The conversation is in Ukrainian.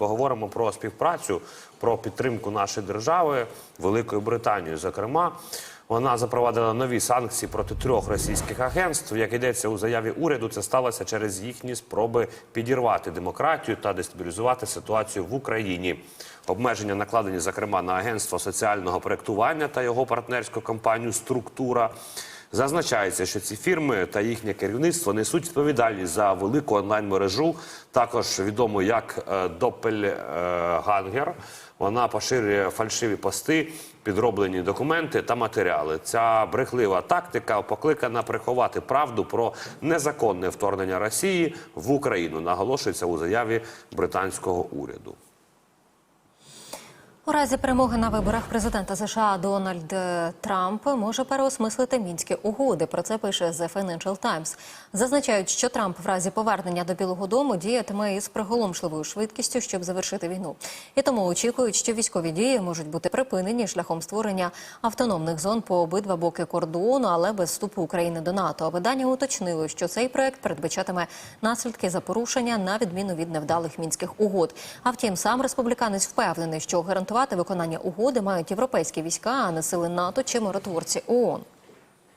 поговоримо про співпрацю, про підтримку нашої держави, Великої Британії. Зокрема, вона запровадила нові санкції проти трьох російських агентств. Як йдеться у заяві уряду, це сталося через їхні спроби підірвати демократію та дестабілізувати ситуацію в Україні. Обмеження накладені, зокрема, на агентство соціального проєктування та його партнерську компанію Структура. Зазначається, що ці фірми та їхнє керівництво несуть відповідальність за велику онлайн-мережу, також відому як е, Доппельгангер. Вона поширює фальшиві пости, підроблені документи та матеріали. Ця брехлива тактика покликана приховати правду про незаконне вторгнення Росії в Україну. Наголошується у заяві британського уряду. У разі перемоги на виборах президента США Дональд е, Трамп може переосмислити мінські угоди. Про це пише The Financial Times. Зазначають, що Трамп в разі повернення до Білого Дому діятиме із приголомшливою швидкістю, щоб завершити війну. І тому очікують, що військові дії можуть бути припинені шляхом створення автономних зон по обидва боки кордону, але без вступу України до НАТО. Видання уточнило, що цей проект передбачатиме наслідки за порушення на відміну від невдалих мінських угод. А втім, сам республіканець впевнений, що гарантувати виконання угоди мають європейські війська, а не сили НАТО чи миротворці ООН.